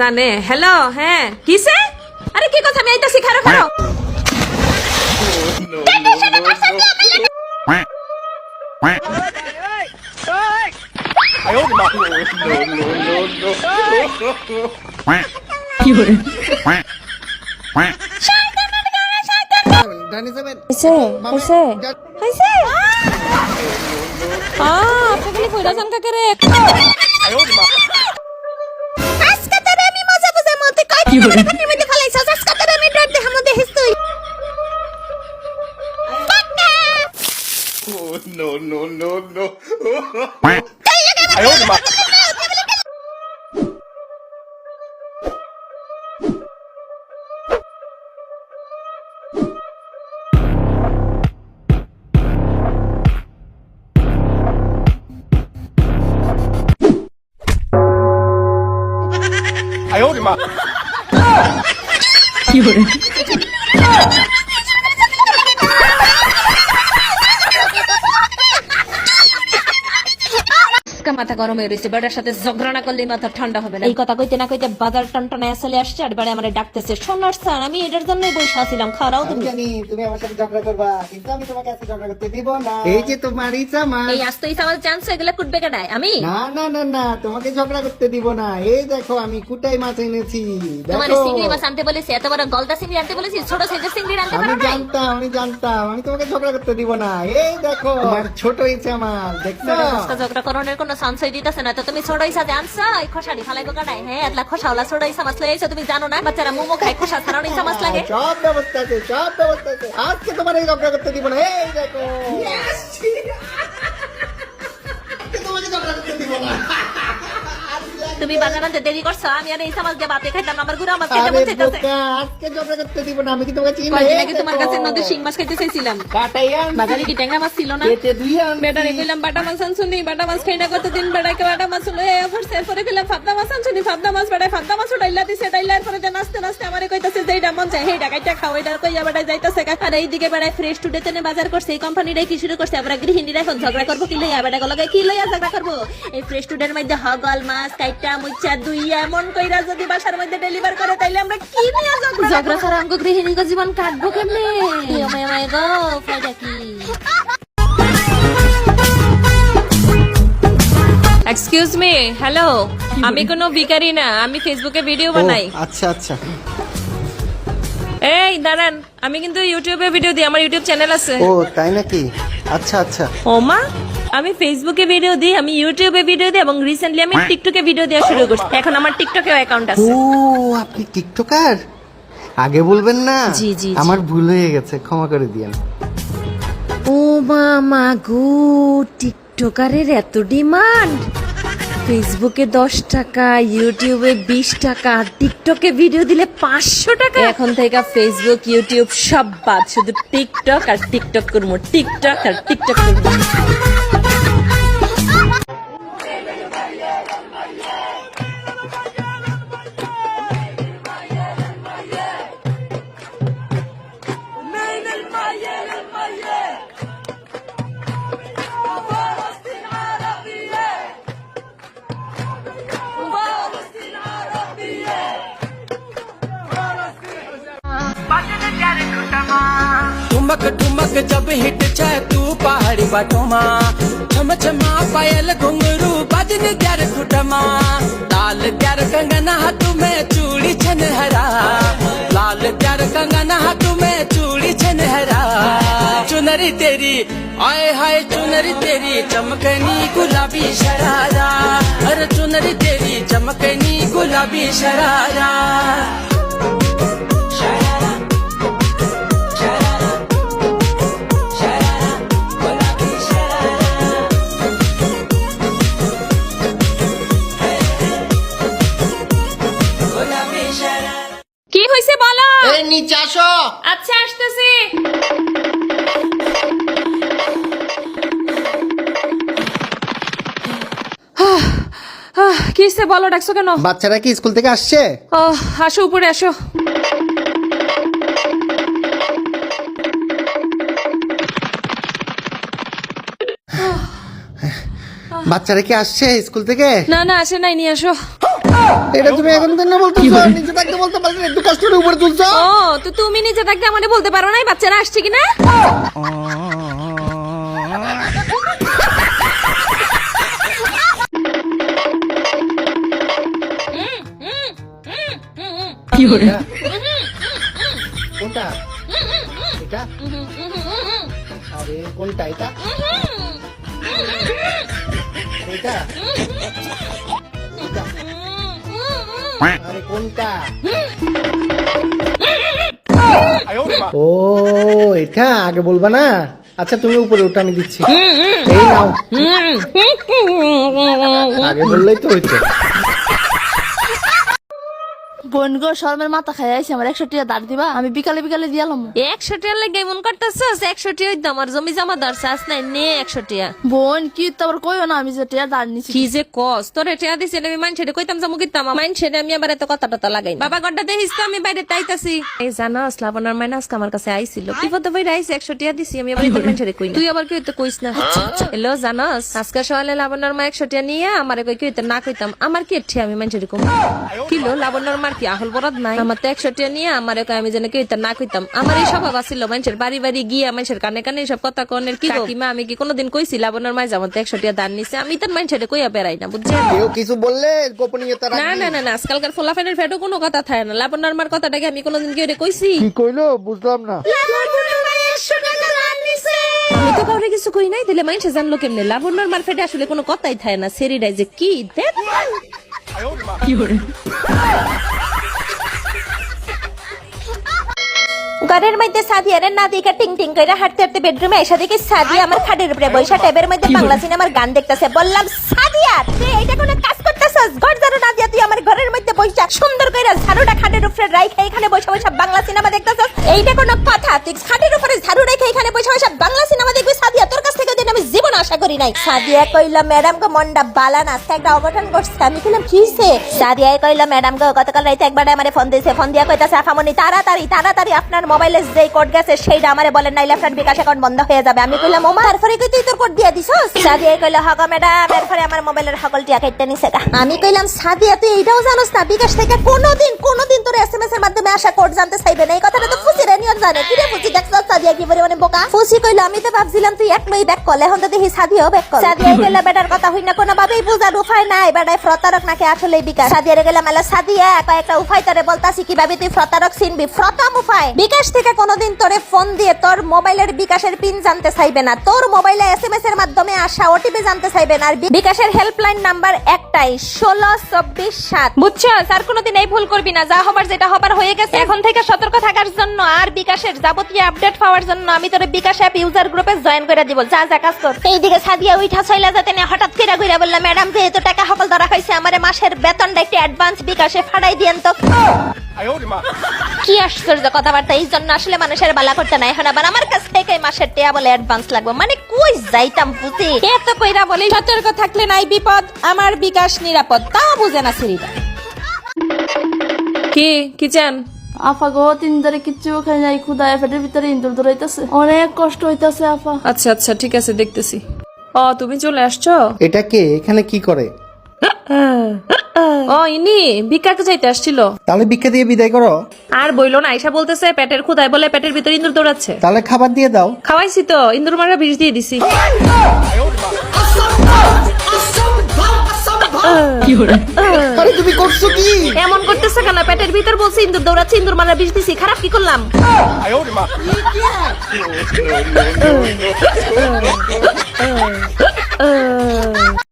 জানে হ্যালো হ্যাঁ। কিসে? আরে কি কথা? আমি এইটা শিখারো খারো quack quack quack quack quack ডানি যাবেন হইছে মামা, হইছে? যা- হইছে? আ আপনি খালি কইরা যান কাকে রে আজকে তোরে আমি মজা বুঝে মতে কই কি করে তুমি মতে খালাইছ আজকে তোরে আমি ডর দেখাম দেখিস তুই quack আজকে মাথা গরম হয়ে রয়েছে বেটার সাথে ঝগড়া না করলে মাথা ঠান্ডা হবে না। এই কথা কইতে না কইতে বাজার টনটনায় চলে আসছে আর বাড়ি আমার ডাকতেছে সোনার স্যার আমি এটার জন্যই বসে আছিলাম খারাও তুমি। জানি তুমি আমার সাথে ঝগড়া করবা কিন্তু আমি তোমাকে আজকে ঝগড়া করতে দিব না। এই যে তোমার ইচ্ছা মা এই আস্তে ইসা আমার চান্স হয়ে গেলে কুটবে কেডায়? আমি? না না না না তোমাকে ঝগড়া করতে দিব না। এই দেখো আমি কুটাই মাছ এনেছি। তোমার চিংড়ি মাছ আনতে বলেছি এত বড় গলদা চিংড়ি আনতে বলেছি ছোট সাইজের চিংড়ি আনতে আমি পারো নাই? জানতাম আমি জানতাম আমি তোমাকে ঝগড়া করতে দিব না। এই দেখো। আমার ছোট ইচ্ছা মাছ দেখছ ঝগড়া করানোর কোনো চান্সই দিতেছে না তো তুমি ছোট ইসা যে আনছো এই ফালাই ফালাইবো কাটাই হ্যাঁ এতলা খসাওলা ছোট ইসা মাছ লাগাইছো তুমি জানো না বাচ্চারা মোমো খায় খোসা ছাড়া ইসা মাছ লাগে সব ব্যবস্থা আছে সব ব্যবস্থা আছে আজকে তোমার এই লগ্ন করতে দিব না এই দেখো। তোমাকে ঝগড়া করতে দিব না। তুমি বাজার আনতে দেরি করছ আমি আর দিয়ে ভাতে খাইতাম না, আমার গুড়া মাছ খাইতে আরে মন চাইতেছে। আজকে ঝগড়া করতে দিব না আমি কি তোমাকে চিনি? না? কয়দিন আগে তোমার কাছে নদীর শিং মাছ খাইতে চাইছিলাম। কাটাই আনছি, বাজারে কি ট্যাংরা মাছ ছিল না? কেটে আনছি। বেটারে কইলাম বাটা মাছ আনছুনি বাটা মাছ খাই না কতদিন বাটা মাছ এই এরপরে কইলাম ফাদা মাছ আনছুনি ফাদা মাছ ফাদা মাছ ডাইলা দিছে ডাইলার পরে যে নাচতে নাচতে আমারে কইতাছে যে এটা মন চাই কাইটা খাও এটা কইয়া যাইতাছে আর এইদিকে বেড়ায় ফ্রেশ টুডে তেনে বাজার করছে এই কোম্পানিটাই কি শুরু করছে? আমরা গৃহিণীরা এখন ঝগড়া করব কি লইয়া গলাকে কি লইয়া ঝগড়া করব? এই ফ্রেশ টুডের মধ্যে হগল মাছ কাইটা মুচ্চা দুইয়া এমন কইরা যদি বাসার মধ্যে ডেলিভার করে তাইলে আমরা কি নিয়ে ঝগড়া ঝগড়া ছাড়া আমগো গৃহিণী জীবন কাটবো কেমনে? মায় মায় গো ফায়দা কি? এক্সকিউজ মি হ্যালো আমি কোনো ভিখারি না আমি ফেসবুকে ভিডিও বানাই। আচ্ছা আচ্ছা। এই দাঁড়ান আমি কিন্তু ইউটিউবে ভিডিও দিই আমার ইউটিউব চ্যানেল আছে। ও তাই নাকি? আচ্ছা আচ্ছা। ও মা আমি ফেসবুকে ভিডিও দিই আমি ইউটিউবে ভিডিও দিই এবং রিসেন্টলি আমি টিকটকে ভিডিও দেওয়া শুরু করছি। এখন আমার টিকটকেও অ্যাকাউন্ট আছে। ও আপনি টিকটকার আগে বলবেন না? জি, জি, জি। আমার ভুল হয়ে গেছে ক্ষমা করে দিয়েন। ও মামা গো টিকটকারের এত ডিমান্ড ফেসবুকে দশ টাকা ইউটিউবে বিশ টাকা টিকটকে ভিডিও দিলে পাঁচশো টাকা। এখন থেকে ফেসবুক ইউটিউব সব বাদ, শুধু টিকটক আর টিকটক করব টিকটক আর টিকটক করব। ठुमक ठुमक जब हिट छे तू पहाड़ी बटोमा। छम छमा पायल घुंगरू बजन त्यार खुटमा लाल त्यार कंगना हाथ में चूड़ी छन हरा। लाल त्यार कंगना हाथ में चूड़ी छन हरा। चुनरी तेरी, आए हाय चुनरी तेरी, चमकनी गुलाबी शरारा। अरे चुनरी तेरी, चमकनी गुलाबी शरारा। কি হয়েছে বলো। এই নিচে আসো। আচ্ছা আসতেছি। কি হয়েছে বলো ডাকছো কেন? বাচ্চারা কি স্কুল থেকে আসছে? ও আসো উপরে আসো। বাচ্চারা কি আসছে স্কুল থেকে? না না আসে নাই নিয়ে আসো। এটা তুমি এখন কেন বলতেছো নিচে থাকতে বলতে পারলে একটু কষ্ট করে উপরে তুলছো ও তো তুমি নিজে থাকতে আমাদের বলতে পারো নাই বাচ্চারা আসছে কিনা কোনটা এটা আরে কোনটা এটা এটা? কোনটা ও এটা আগে বলবা না? আচ্ছা তুমি উপরে ওটা আমি দিচ্ছি। এই নাও। আগে বললেই তো হইতো। বোন গো শর্মের মাথা খাই আইছে আমার একশো টাকা দাঁড় দিবা আমি বিকালে বিকালে দিয়ালাম একশো টিয়া লাগে এমন করতেছস একশো টিয়া হইতো আমার জমি জমা দরছে আস নাই নে একশো টিয়া বোন কি তো আবার কইও না আমি যে টাকা দাঁড় নিছি। কি যে কস তোর টিয়া দিছে আমি মাইন ছেড়ে কইতাম যাব কিতাম মাইন ছেড়ে আমি আবার এত কথা টথা লাগাই বাবা গড্ডা দেখিস তো আমি বাইরে তাইতাছি। এই জানাস লাবণার মাইন আজকে আমার কাছে আইছিল। বিপদে বাইরে আইছে একশো টিয়া দিছি আমি আবার তোর মাইন ছেড়ে কই না। তুই আবার কি হইতে কইস না। হ্যালো জানাস আজকে সকালে লাবণার মা একশো টিয়া নিয়ে আমারে কই কি না কইতাম আমার কি ঠিয়া আমি মাইন ছেড়ে কম কিলো লাবণার মার কি আহল বরাদ নাই? আমার তো একশো টিয়া নিয়ে আমারে কই আমি যেন কি না কইতাম। আমার এই স্বভাব আছিল মানুষের বাড়ি বাড়ি গিয়ে মানুষের কানে কানে এইসব কথা কনের কি কাকিমা আমি কি কোনোদিন কইছি লাবণার মাই যাব একশো টিয়া দান নিছে? আমি তার ছেড়ে কইয়া বেড়াই না বুঝছেন? কেউ কিছু বললে গোপনীয়তা না না না না আজকালকার ফোলাফেনের ফেটও কোনো কথা থাকে না। লাবণ্যার মার কথাটাকে আমি কোনোদিন কি ওরে কইছি? কি কইলো? বুঝলাম না। আমি তো কাউরে কিছু কই নাই দিলে মানুষে জানলো কেমনে? লাবণ্যর মার ফেটে আসলে কোনো কথাই থাকে না। সেরিডাই যে কি দেখ। ঘরের মধ্যে সাদিয়ারে না দিকে টিং টিং করে হাঁটতে হাঁটতে বেডরুমে এসে দেখি সাদিয়া আমার খাটের উপরে বৈশা টেবের মধ্যে বাংলা সিনেমার গান দেখতেছে। বললাম সাদিয়া তুই এইটা কোনো কাজ করতেছস? ঘর ঝাড়ু না দিয়া তুই আমার ঘরের মধ্যে বৈশা সুন্দর করে ঝাড়ুটা খাটের উপরে রাইখে এখানে বসে বসে বাংলা সিনেমা দেখতেছস? এইটা কোনো কথা? তুই খাটের উপরে ঝাড়ু রেখে এখানে বসে বসে বাংলা সিনেমা দেখবি? সাদিয়া তোর কাছ থেকে দিন আমি জীবন আশা করি নাই। সাদিয়া কইলা ম্যাডাম গো মন্ডা বালা না একটা অঘটন ঘটছে। আমি কইলাম কি হইছে সাদিয়া কইলা ম্যাডাম গো গতকাল রাতে একবার আমারে ফোন দিয়েছে ফোন দিয়া কইতাছে আফামনি তাড়াতাড়ি তাড়াতাড়ি আপনার মোবাইলে যেই কোড গেছে সেইটা আমারে বলেন নাইলে আপনার বিকাশ অ্যাকাউন্ট বন্ধ হয়ে যাবে। আমি কইলাম, ওমা তারপরে কই তুই তোর কোড দিয়া দিছস? সাদিয়া কইলা, হগা ম্যাডাম এরপরে আমার মোবাইলের সকল টিয়া কেটে নিছে। আমি কইলাম, সাদিয়া, তুই এইটাও জানোস না? বিকাশ থেকে কোনোদিন কোনোদিন তোর এসএমএস এর মাধ্যমে আসা কোড জানতে চাইবে না। এই কথাটা তো ফুসি রেনিয়র জানে। কি রে ফুসি দেখছস সাদিয়া কি পরিমাণে বোকা? ফুসি কইলো, আমি তো ভাবছিলাম তুই এক লই ব্যাক কল এখন তো দেখি সাদিয়াও ব্যাক কল সাদিয়া কইলা, বেটার কথা হই না কোনো ভাবেই বুঝার উপায় নাই। বেটায় প্রতারক নাকি আসলে বিকাশ। সাদিয়া রে গেলাম আলা সাদিয়া, কয়েকটা উপায় তোরে বলতাছি, কীভাবে তুই প্রতারক চিনবি? প্রথম উপায়। বিকাশ থেকে কোনোদিন তোরে ফোন দিয়ে তোর মোবাইলের বিকাশের পিন জানতে চাইবে না। তোর মোবাইলে এসএমএস এর মাধ্যমে আসা ওটিপি জানতে চাইবে না। আর বিকাশের হেল্পলাইন নাম্বার একটাই ষোলো চব্বিশ সাত। বুঝছ আর কোনোদিন এই ভুল করবি না। যা হবার যেটা হবার হয়ে গেছে এখন থেকে সতর্ক থাকার জন্য আর বিকাশের যাবতীয় আপডেট পাওয়ার জন্য আমি তোর বিকাশ অ্যাপ ইউজার গ্রুপে জয়েন করে দিব। যা যা কাজ কর। এইদিকে সাদিয়া উইঠা ছইলা যাতে না হঠাৎ করে ঘুরে বললাম ম্যাডাম যে যেহেতু টাকা সকল ধরা হয়েছে আমার মাসের বেতনটা একটু অ্যাডভান্স বিকাশে ফাড়াই দিয়েন তো। কি আশ্চর্য কথাবার্তা এই জন্য আসলে মানুষের বালা করতে নাই। এখন আবার আমার কাছ থেকে মাসের টেয়া বলে অ্যাডভান্স লাগবে। মানে কই যাইতাম বুঝি? এত কইরা বলি সতর্ক থাকলে নাই বিপদ আমার বিকাশ নিরাপদ। তা বুঝে না সিরিটা কি কি চান? আফা গো তিন ধরে কিচ্ছু খাই নাই খুদায় পেটের ভিতরে ইন্দুর ধরাইতেছে। অনেক কষ্ট হইতাছে আফা। আচ্ছা আচ্ছা ঠিক আছে দেখতেছি। ও তুমি চলে আসছো? এটা কে? এখানে কি করে? ও ইনি ভিক্ষাকে যাইতে আসছিল তাহলে ভিক্ষা দিয়ে বিদায় করো আর বইলো না আইসা বলতেছে পেটের ক্ষুদায় বলে পেটের ভিতর ইন্দুর দৌড়াচ্ছে তাহলে খাবার দিয়ে দাও খাওয়াইছি তো ইন্দুর মারা বিষ দিয়ে দিছি আরে তুমি করছ কি এমন করতেছে কেন পেটের ভিতর বলছে ইন্দুর দৌড়াচ্ছে ইন্দুর মারা বিষ দিছি খারাপ কি করলাম